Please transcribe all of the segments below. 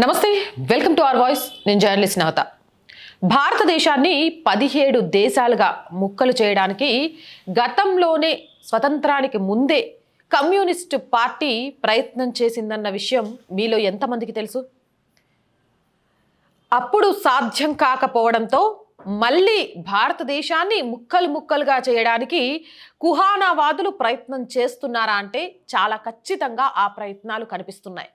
నమస్తే welcome to our voice. నేను journalist నవత. భారతదేశాన్ని పదిహేడు దేశాలుగా ముక్కలు చేయడానికి గతంలోనే స్వతంత్రానికి ముందే కమ్యూనిస్ట్ పార్టీ ప్రయత్నం చేసిందన్న విషయం మీలో ఎంతమందికి తెలుసు? అప్పుడు సాధ్యం కాకపోవడంతో మళ్ళీ భారతదేశాన్ని ముక్కలు ముక్కలుగా చేయడానికి కుహానావాదులు ప్రయత్నం చేస్తున్నారా అంటే చాలా ఖచ్చితంగా ఆ ప్రయత్నాలు కనిపిస్తున్నాయి.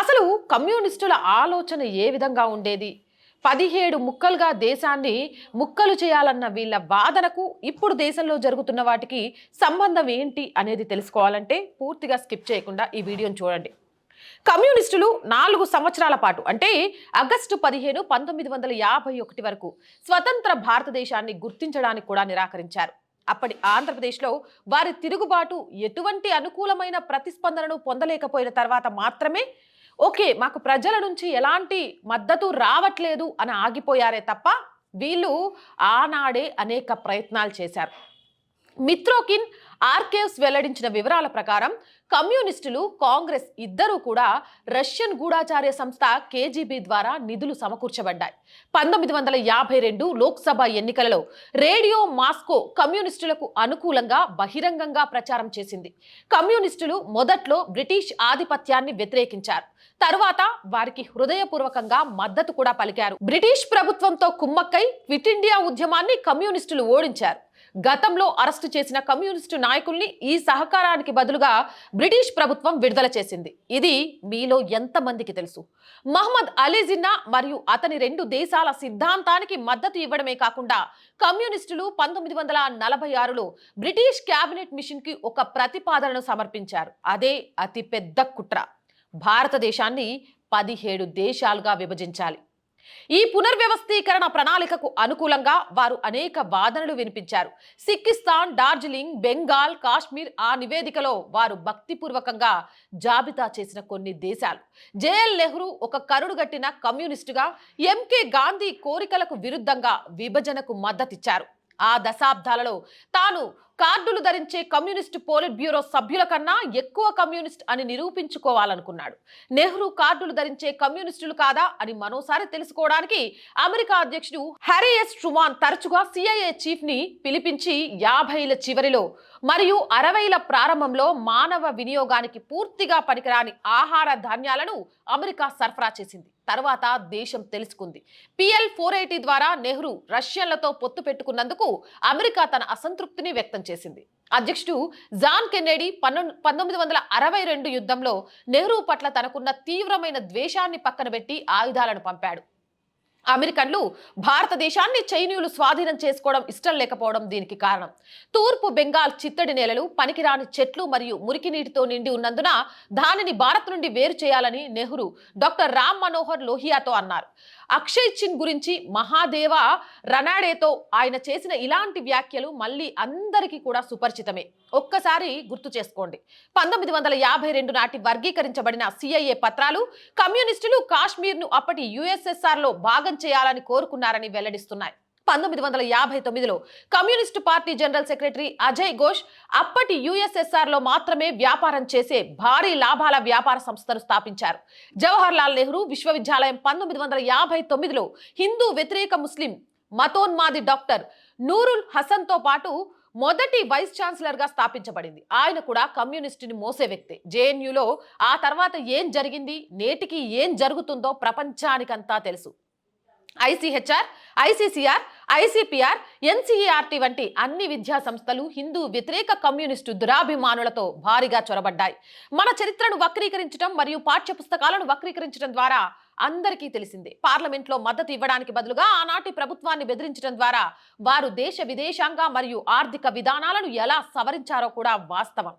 అసలు కమ్యూనిస్టుల ఆలోచన ఏ విధంగా ఉండేది? పదిహేడు ముక్కలుగా దేశాన్ని ముక్కలు చేయాలన్న వీళ్ళ వాదనకు ఇప్పుడు దేశంలో జరుగుతున్న వాటికి సంబంధం ఏంటి అనేది తెలుసుకోవాలంటే పూర్తిగా స్కిప్ చేయకుండా ఈ వీడియోని చూడండి. కమ్యూనిస్టులు నాలుగు సంవత్సరాల పాటు అంటే ఆగస్టు పదిహేను పంతొమ్మిది వందల యాభై ఒకటి వరకు స్వతంత్ర భారతదేశాన్ని గుర్తించడానికి కూడా నిరాకరించారు. అప్పటి ఆంధ్రప్రదేశ్లో వారి తిరుగుబాటు ఎటువంటి అనుకూలమైన ప్రతిస్పందనను పొందలేకపోయిన తర్వాత మాత్రమే ఓకే మాకు ప్రజల నుంచి ఎలాంటి మద్దతు రావట్లేదు అని ఆగిపోయారే తప్ప వీళ్ళు ఆనాడే అనేక ప్రయత్నాలు చేశారు. మిత్రోకిన్ ఆర్కేవ్స్ వెల్లడించిన వివరాల ప్రకారం కమ్యూనిస్టులు కాంగ్రెస్ ఇద్దరూ కూడా రష్యన్ గూఢాచార్య సంస్థ కేజీబీ ద్వారా నిధులు సమకూర్చబడ్డాయి. పంతొమ్మిది వందల యాభై రెండు లోక్సభ ఎన్నికలలో రేడియో మాస్కో కమ్యూనిస్టులకు అనుకూలంగా బహిరంగంగా ప్రచారం చేసింది. కమ్యూనిస్టులు మొదట్లో బ్రిటిష్ ఆధిపత్యాన్ని వ్యతిరేకించారు. తరువాత వారికి హృదయపూర్వకంగా మద్దతు కూడా పలికారు. బ్రిటిష్ ప్రభుత్వంతో కుమ్మక్కై క్విట్ ఇండియా ఉద్యమాన్ని కమ్యూనిస్టులు ఓడించారు. గతంలో అరెస్టు చేసిన కమ్యూనిస్టు నాయకుల్ని ఈ సహకారానికి బదులుగా బ్రిటిష్ ప్రభుత్వం విడుదల చేసింది. ఇది మీలో ఎంతమందికి తెలుసు? మహమ్మద్ అలీ జిన్నా మరియు అతని రెండు దేశాల సిద్ధాంతానికి మద్దతు ఇవ్వడమే కాకుండా కమ్యూనిస్టులు పంతొమ్మిది వందల నలభై ఆరులో బ్రిటిష్ క్యాబినెట్ మిషన్కి ఒక ప్రతిపాదనను సమర్పించారు. అదే అతిపెద్ద కుట్ర. భారతదేశాన్ని పదిహేడు దేశాలుగా విభజించాలి. ఈ పునర్వ్యవస్థీకరణ ప్రణాళికకు అనుకూలంగా వారు అనేక వాదనలు వినిపించారు. సిక్కిస్తాన్ డార్జిలింగ్ బెంగాల్ కాశ్మీర్ ఆ నివేదికలో వారు భక్తిపూర్వకంగా జాబితా చేసిన కొన్ని దేశాలు. జేఎల్ నెహ్రూ ఒక కరుడుగట్టిన కమ్యూనిస్టుగా ఎంకే గాంధీ కోరికలకు విరుద్ధంగా విభజనకు మద్దతిచ్చారు. ఆ దశాబ్దాలలో తాను కార్డులు ధరించే కమ్యూనిస్టు పోలిట్ బ్యూరో సభ్యుల కన్నా ఎక్కువ కమ్యూనిస్ట్ అని నిరూపించుకోవాలనుకున్నాడు. నెహ్రూ కార్డులు ధరించే కమ్యూనిస్టులు కాదా అని మరోసారి తెలుసుకోవడానికి అమెరికా అధ్యక్షుడు హ్యారీ ఎస్ ట్రుమాన్ తరచుగా సిఐఏ చీఫ్ని పిలిపించి యాభైల చివరిలో మరియు అరవైల ప్రారంభంలో మానవ వినియోగానికి పూర్తిగా పనికిరాని ఆహార ధాన్యాలను అమెరికా సరఫరా చేసింది. తర్వాత దేశం తెలుసుకుంది. పిఎల్ ఫోర్ ఎయిటీ ద్వారా నెహ్రూ రష్యన్లతో పొత్తు పెట్టుకున్నందుకు అమెరికా తన అసంతృప్తిని వ్యక్తం చేసింది అధ్యక్షుడు జాన్ కెన్నెడీ పన్నెండు పంతొమ్మిది వందల అరవై రెండు యుద్ధంలో నెహ్రూ పట్ల తనకున్న తీవ్రమైన ద్వేషాన్ని పక్కన పెట్టి ఆయుధాలను పంపాడు. అమెరికన్లు భారతదేశాన్ని చైనీయులు స్వాధీనం చేసుకోవడం ఇష్టం లేకపోవడం దీనికి కారణం. తూర్పు బెంగాల్ చిత్తడి నేలలు పనికిరాని చెట్లు మరియు మురికి నీటితో నిండి ఉన్నందున దానిని భారత్ నుండి వేరు చేయాలని నెహ్రూ డాక్టర్ రామ్ మనోహర్ లోహియాతో అన్నారు. అక్షయ్ చిన్ గురించి మహాదేవ రనాడేతో ఆయన చేసిన ఇలాంటి వ్యాఖ్యలు మళ్ళీ అందరికీ కూడా సుపరిచితమే. ఒక్కసారి గుర్తు చేసుకోండి. పంతొమ్మిది వందల యాభై రెండు నాటి వర్గీకరించబడిన సిఐఏ పత్రాలు కమ్యూనిస్టులు కాశ్మీర్ను అప్పటి యుఎస్ఎస్ఆర్లో భాగం చేయాలని కోరుకున్నారని వెల్లడిస్తున్నాయి. పంతొమ్మిది వందల యాభై తొమ్మిదిలో communist party general secretary Ajoy Ghosh అప్పటి యుఎస్ఎస్ఆర్లో మాత్రమే వ్యాపారం చేసే భారీ లాభాల వ్యాపార సంస్థను స్థాపించారు. జవహర్ లాల్ నెహ్రూ విశ్వవిద్యాలయం పంతొమ్మిది వందల యాభై తొమ్మిదిలో హిందూ వ్యతిరేక ముస్లిం మతోన్మాది డాక్టర్ నూరుల్ హసన్తో పాటు మొదటి వైస్ ఛాన్సలర్గా స్థాపించబడింది. ఆయన కూడా కమ్యూనిస్టుని మోసే వ్యక్తి. జేఎన్యూలో ఆ తర్వాత ఏం జరిగింది నేటికి ఏం జరుగుతుందో ప్రపంచానికంతా తెలుసు. ఐసీహెచ్ఆర్ ఐసీసీఆర్ ఐసీపీఆర్ ఎన్సీఈఆర్టీ వంటి అన్ని విద్యా సంస్థలు హిందూ వ్యతిరేక కమ్యూనిస్టు దురాభిమానులతో భారీగా చొరబడ్డాయి. మన చరిత్రను వక్రీకరించడం మరియు పాఠ్య పుస్తకాలను వక్రీకరించడం ద్వారా అందరికీ తెలిసిందే. పార్లమెంట్లో మద్దతు ఇవ్వడానికి బదులుగా ఆనాటి ప్రభుత్వాన్ని బెదిరించడం ద్వారా వారు దేశ విదేశాంగ మరియు ఆర్థిక విధానాలను ఎలా సవరించారో కూడా వాస్తవం.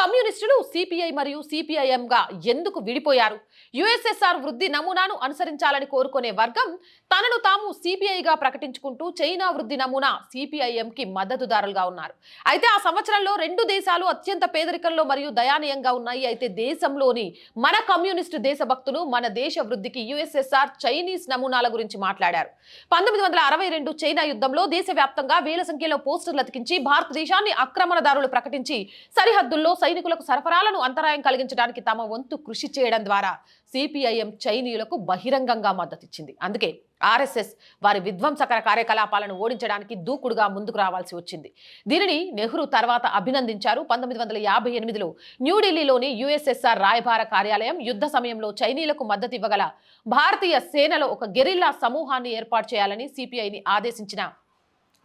కమ్యూనిస్టులు సిపిఐ మరియు సిపిఐఎంగా ఎందుకు విడిపోయారు? యుఎస్ఎస్ఆర్ వృద్ధి నమూనాను అనుసరించాలని కోరుకునే వర్గం తనను తాము సిపిఐగా ప్రకటించుకుంటూ చైనా వృద్ధి నమూనా సిపిఐఎంకి మద్దతుదారులుగా ఉన్నారు. అయితే ఆ సంవత్సరంలో రెండు దేశాలు అత్యంత పేదరికంలో మరియు దయానీయంగా ఉన్నాయి. అయితే దేశంలోని మన కమ్యూనిస్టు దేశభక్తులు మన దేశ వృద్ధికి నాటికి యుఎస్ఎస్ఆర్ చైనీస్ నమూనాల గురించి మాట్లాడారు. పంతొమ్మిది వందల అరవై రెండు చైనా యుద్ధంలో దేశవ్యాప్తంగా వేల సంఖ్యలో పోస్టర్లు అతికించి భారతదేశాన్ని ఆక్రమణదారులు ప్రకటించి సరిహద్దుల్లో సైనికులకు సరఫరాలను అంతరాయం కలిగించడానికి తమ వంతు కృషి చేయడం ద్వారా సిపిఐఎం చైనీయులకు బహిరంగంగా మద్దతిచ్చింది. అందుకే ఆర్ఎస్ఎస్ వారి విధ్వంసకర కార్యకలాపాలను ఓడించడానికి దూకుడుగా ముందుకు రావాల్సి వచ్చింది. దీనిని నెహ్రూ తర్వాత అభినందించారు. పంతొమ్మిది వందల యాభై ఎనిమిదిలో న్యూఢిల్లీలోని యుఎస్ఎస్ఆర్ రాయబార కార్యాలయం యుద్ధ సమయంలో చైనీలకు మద్దతు ఇవ్వగల భారతీయ సేనలో ఒక గెరిల్లా సమూహాన్ని ఏర్పాటు చేయాలని సిపిఐని ఆదేశించిన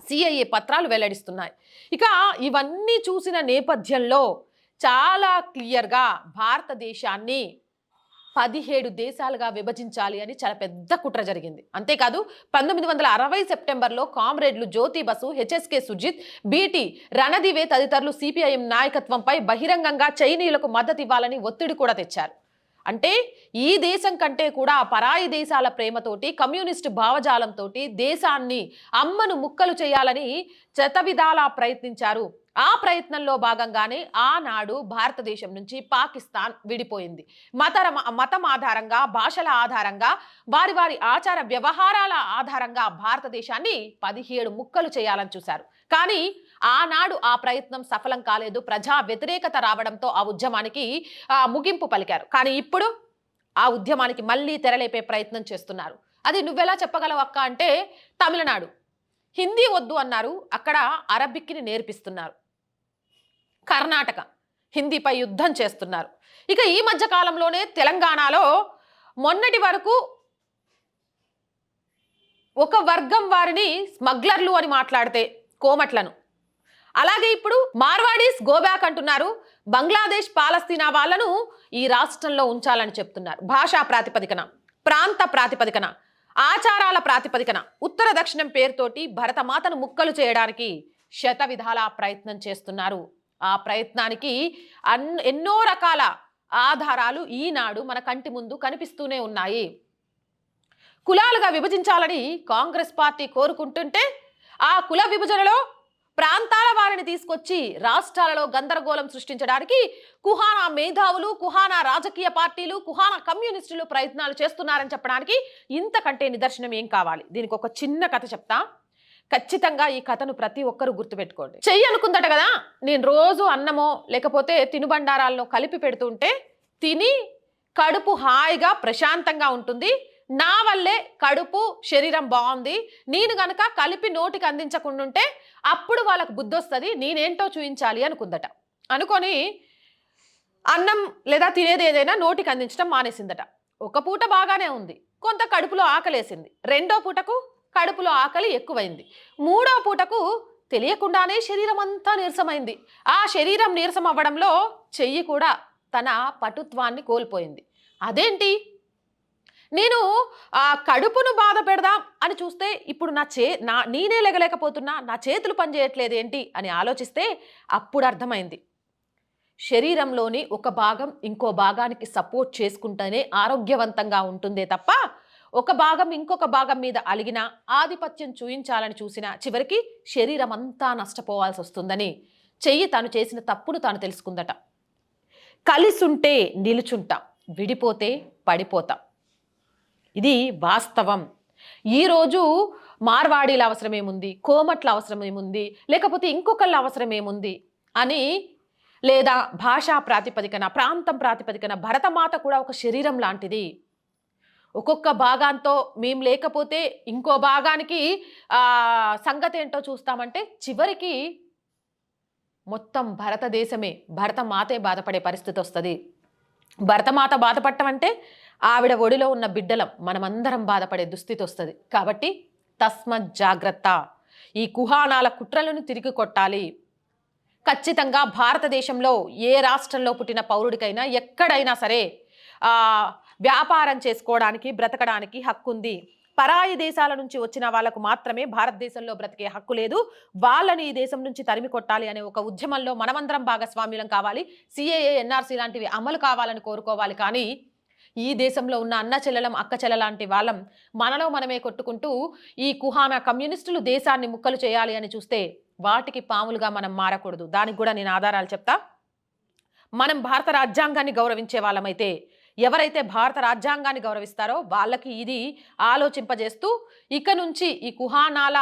సిఐఏ పత్రాలు వెల్లడిస్తున్నాయి. ఇక ఇవన్నీ చూసిన నేపథ్యంలో చాలా క్లియర్గా భారతదేశాన్ని పదిహేడు దేశాలుగా విభజించాలి అని చాలా పెద్ద కుట్ర జరిగింది. అంతేకాదు పంతొమ్మిది వందల అరవై సెప్టెంబర్లో కామ్రేడ్లు జ్యోతి బసు హెచ్ఎస్కే సుజిత్ బీటీ రణదివే తదితరులు సిపిఐఎం నాయకత్వంపై బహిరంగంగా చైనీయులకు మద్దతు ఇవ్వాలని ఒత్తిడి కూడా తెచ్చారు. అంటే ఈ దేశం కంటే కూడా పరాయి దేశాల ప్రేమతోటి కమ్యూనిస్టు భావజాలంతో దేశాన్ని అమ్మను ముక్కలు చేయాలని చతవిధాలా ప్రయత్నించారు. ఆ ప్రయత్నంలో భాగంగానే ఆనాడు భారతదేశం నుంచి పాకిస్తాన్ విడిపోయింది. మతర మతం ఆధారంగా భాషల ఆధారంగా వారి వారి ఆచార వ్యవహారాల ఆధారంగా భారతదేశాన్ని పదిహేడు ముక్కలు చేయాలని చూశారు. కానీ ఆనాడు ఆ ప్రయత్నం సఫలం కాలేదు. ప్రజా వ్యతిరేకత రావడంతో ఆ ఉద్యమానికి ముగింపు పలికారు. కానీ ఇప్పుడు ఆ ఉద్యమానికి మళ్ళీ తెరలేపే ప్రయత్నం చేస్తున్నారు. అది నువ్వెలా చెప్పగలవు అక్క అంటే తమిళనాడు. హిందీ వద్దు అన్నారు. అక్కడ అరబిక్కిని నేర్పిస్తున్నారు. కర్ణాటక. హిందీపై యుద్ధం చేస్తున్నారు. ఇక ఈ మధ్య కాలంలోనే తెలంగాణలో మొన్నటి వరకు ఒక వర్గం వారిని స్మగ్లర్లు అని మాట్లాడితే కోమట్లను. అలాగే ఇప్పుడు మార్వాడీస్ గోబ్యాక్ అంటున్నారు. బంగ్లాదేశ్ పాలస్తీనా వాళ్ళను ఈ రాష్ట్రంలో ఉంచాలని చెప్తున్నారు. భాషా ప్రాతిపదికన ప్రాంత ప్రాతిపదికన ఆచారాల ప్రాతిపదికన ఉత్తర దక్షిణం పేరుతోటి భరతమాతను ముక్కలు చేయడానికి శత విధాల ప్రయత్నం చేస్తున్నారు. ఆ ప్రయత్నానికి అన్ ఎన్నో రకాల ఆధారాలు ఈనాడు మన కంటి ముందు కనిపిస్తూనే ఉన్నాయి. కులాలుగా విభజించాలని కాంగ్రెస్ పార్టీ కోరుకుంటుంటే ఆ కుల విభజనలో ప్రాంతాల వారిని తీసుకొచ్చి రాష్ట్రాలలో గందరగోళం సృష్టించడానికి కుహానా మేధావులు కుహానా రాజకీయ పార్టీలు కుహానా కమ్యూనిస్టులు ప్రయత్నాలు చేస్తున్నారని చెప్పడానికి ఇంతకంటే నిదర్శనం ఏం కావాలి? దీనికి ఒక చిన్న కథ చెప్తా. ఖచ్చితంగా ఈ కథను ప్రతి ఒక్కరూ గుర్తుపెట్టుకోండి. చెయ్యి అనుకుందట కదా? నేను రోజు అన్నమో లేకపోతే తినుబండారాల్లో కలిపి పెడుతుంటే తిని కడుపు హాయిగా ప్రశాంతంగా ఉంటుంది. నా వల్లే కడుపు శరీరం బాగుంది. నేను గనక కలిపి నోటికి అందించకుండా అప్పుడు వాళ్ళకు బుద్ధి వస్తుంది నేనేంటో చూయించాలి అనుకుందట. అనుకొని అన్నం లేదా తినేది ఏదైనా నోటికి అందించడం మానేసిందట. ఒక పూట బాగానే ఉంది. కొంత కడుపులో ఆకలేసింది. రెండో పూటకు కడుపులో ఆకలి ఎక్కువైంది. మూడో పూటకు తెలియకుండానే శరీరం అంతా నీరసమైంది. ఆ శరీరం నీరసం అవ్వడంలో చెయ్యి కూడా తన పటుత్వాన్ని కోల్పోయింది. అదేంటి? నేను ఆ కడుపును బాధ పెడదాం అని చూస్తే ఇప్పుడు నా చే నా నేనే లెగలేకపోతున్నా నా చేతులు పనిచేయట్లేదు ఏంటి అని ఆలోచిస్తే అప్పుడు అర్థమైంది. శరీరంలోని ఒక భాగం ఇంకో భాగానికి సపోర్ట్ చేసుకుంటేనే ఆరోగ్యవంతంగా ఉంటుందే తప్ప ఒక భాగం ఇంకొక భాగం మీద అలిగినా ఆధిపత్యం చూయించాలని చూసినా చివరికి శరీరం అంతా నష్టపోవాల్సి వస్తుందని చెయ్యి తాను చేసిన తప్పును తాను తెలుసుకుందట. కలిసుంటే నిలుచుంటాం విడిపోతే పడిపోతాం. ఇది వాస్తవం. ఈరోజు మార్వాడీల అవసరం ఏముంది కోమట్ల అవసరం ఏముంది లేకపోతే ఇంకొకళ్ళ అవసరం ఏముంది అని లేదా భాషా ప్రాతిపదికన ప్రాంతం ప్రాతిపదికన భరతమాత కూడా ఒక శరీరం లాంటిది. ఒక్కొక్క భాగాంతో మేము లేకపోతే ఇంకో భాగానికి సంగతి ఏంటో చూస్తామంటే చివరికి మొత్తం భారతదేశమే. భరతమాతే బాధపడే పరిస్థితి వస్తుంది భరతమాత బాధపడటం అంటే ఆవిడ ఒడిలో ఉన్న బిడ్డలం మనమందరం బాధపడే దుస్థితి వస్తుంది. కాబట్టి తస్మత్ జాగ్రత్త. ఈ కుహానాల కుట్రలను తిరిగి కొట్టాలి. ఖచ్చితంగా భారతదేశంలో ఏ రాష్ట్రంలో పుట్టిన పౌరుడికైనా ఎక్కడైనా సరే వ్యాపారం చేసుకోవడానికి బ్రతకడానికి హక్కు ఉంది పరాయి దేశాల నుంచి వచ్చిన వాళ్ళకు మాత్రమే భారతదేశంలో బ్రతికే హక్కు లేదు. వాళ్ళని ఈ దేశం నుంచి తరిమి కొట్టాలి అనే ఒక ఉద్యమంలో మనమందరం భాగస్వామ్యులం కావాలి. సిఏఏ ఎన్ఆర్సీ లాంటివి అమలు కావాలని కోరుకోవాలి కానీ ఈ దేశంలో ఉన్న అన్న చెల్లెలం అక్క చెల్లెలాంటి వాళ్ళం మనలో మనమే కొట్టుకుంటూ ఈ కుహానా కమ్యూనిస్టులు దేశాన్ని ముక్కలు చేయాలి అని చూస్తే వాటికి పాములుగా మనం మారకూడదు. దానికి కూడా నేను ఆధారాలు చెప్తా. మనం భారత రాజ్యాంగాన్ని గౌరవించే వాళ్ళమైతే ఎవరైతే భారత రాజ్యాంగాన్ని గౌరవిస్తారో వాళ్ళకి ఇది ఆలోచింపజేస్తూ ఇక నుంచి ఈ కుహానాల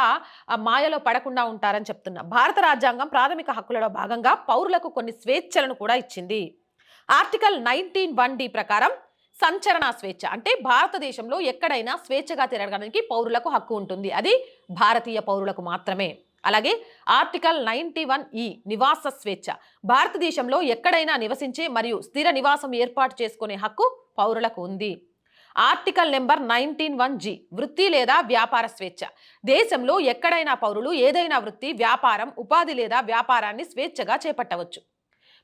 మాయలో పడకుండా ఉంటారని చెప్తున్నా. భారత రాజ్యాంగం ప్రాథమిక హక్కులలో భాగంగా పౌరులకు కొన్ని స్వేచ్ఛలను కూడా ఇచ్చింది. ఆర్టికల్ నైన్టీన్ వన్ డి ప్రకారం సంచరణ స్వేచ్ఛ. అంటే భారతదేశంలో ఎక్కడైనా స్వేచ్ఛగా తిరగడానికి పౌరులకు హక్కు ఉంటుంది. అది భారతీయ పౌరులకు మాత్రమే. అలాగే ఆర్టికల్ నైంటీ వన్ ఈ నివాస స్వేచ్ఛ. భారతదేశంలో ఎక్కడైనా నివసించే మరియు స్థిర నివాసం ఏర్పాటు చేసుకునే హక్కు పౌరులకు ఉంది. Article number nineteen one G వృత్తి లేదా వ్యాపార స్వేచ్ఛ. దేశంలో ఎక్కడైనా పౌరులు ఏదైనా వృత్తి వ్యాపారం ఉపాధి లేదా వ్యాపారాన్ని స్వేచ్ఛగా చేపట్టవచ్చు.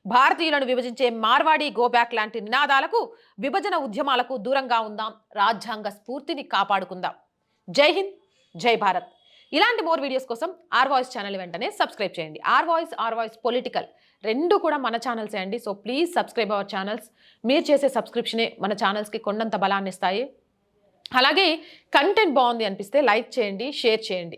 భారతీయులను విభజించే మార్వాడి గోబ్యాక్ లాంటి నినాదాలకు విభజన ఉద్యమాలకు దూరంగా ఉందాం. రాజ్యాంగ స్ఫూర్తిని కాపాడుకుందాం. జై హింద్ జై భారత్. ఇలాంటి మోర్ వీడియోస్ కోసం ఆర్ వాయిస్ ఛానల్ వెంటనే సబ్స్క్రైబ్ చేయండి. R voice R voice political రెండు కూడా మన ఛానల్సే అండి. So please subscribe our channels. మీరు చేసే సబ్స్క్రిప్షనే మన ఛానల్స్కి కొండంత బలాన్ని ఇస్తాయి అలాగే కంటెంట్ బాగుంది అనిపిస్తే లైక్ చేయండి షేర్ చేయండి.